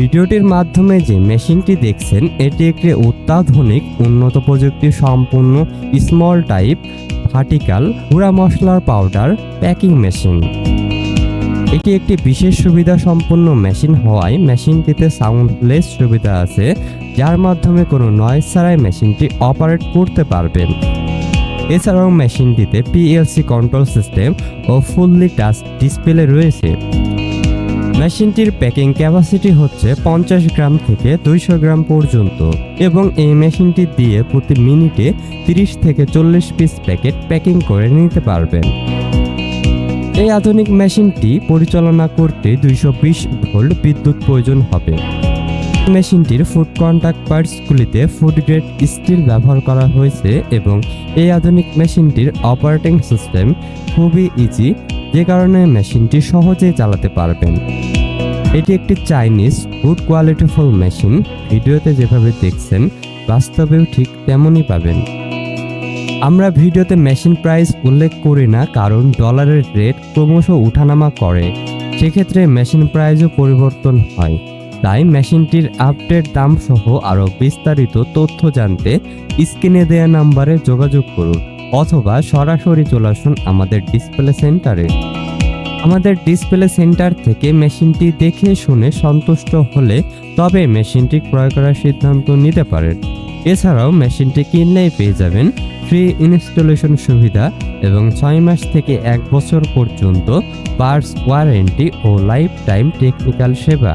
ভিডিওটির মাধ্যমে যে মেশিনটি দেখছেন, এটি একটি অত্যাধুনিক, উন্নত প্রযুক্তি সম্পন্ন স্মল টাইপ ভার্টিক্যাল গুঁড়া মশলার পাউডার প্যাকিং মেশিন এটি একটি বিশেষ সুবিধা সম্পন্ন মেশিন হওয়ায় মেশিনটিতে সাউন্ডলেস সুবিধা আছে, যার মাধ্যমে কোনো নয়েজ ছাড়াই মেশিনটি অপারেট করতে পারবেন এছাড়াও মেশিনটিতে পিএলসি কন্ট্রোল সিস্টেম ও ফুললি টাচ ডিসপ্লে রয়েছে। মেশিনটির প্যাকিং ক্যাপাসিটি হচ্ছে পঞ্চাশ গ্রাম থেকে দুইশো গ্রাম পর্যন্ত এবং এই মেশিনটি দিয়ে প্রতি মিনিটে তিরিশ থেকে চল্লিশ পিস প্যাকেট প্যাকিং করে নিতে পারবেন। এই আধুনিক মেশিনটি পরিচালনা করতে দুইশো বিশ ভোল্ট বিদ্যুৎ প্রয়োজন হবে। মেশিনটির ফুড কন্ট্যাক্ট পার্টসগুলিতে ফুড গ্রেড স্টিল ব্যবহার করা হয়েছে এবং এই আধুনিক মেশিনটির অপারেটিং সিস্টেম খুবই ইজি যে কারণে মেশিনটি সহজে চালাতে পারবেন। এটি একটি চাইনিজ গুড কোয়ালিটিফুল মেশিন। ভিডিওতে যেভাবে দেখছেন, বাস্তবেও ঠিক তেমনই পাবেন। আমরা ভিডিওতে মেশিন প্রাইস উল্লেখ করি না, কারণ ডলারের রেট ক্রমশ উঠানামা করে। সেক্ষেত্রে মেশিন প্রাইসও পরিবর্তন হয়। তাই মেশিনটির আপডেট দাম সহ আরও বিস্তারিত তথ্য জানতে স্ক্রিনে দেওয়া নাম্বারে যোগাযোগ করুন অথবা সরাসরি চলে আসুন আমাদের ডিসপ্লে সেন্টারে। আমাদের ডিসপ্লে সেন্টার থেকে মেশিনটি দেখে শুনে সন্তুষ্ট হলে তবে মেশিনটি ক্রয় করার সিদ্ধান্ত নিতে পারেন। এছাড়াও মেশিনটি কিনলেই পেয়ে যাবেন ফ্রি ইনস্টলেশন সুবিধা এবং ছয় মাস থেকে এক বছর পর্যন্ত পার্টস ওয়ারেন্টি ও লাইফ টাইম টেকনিক্যাল সেবা।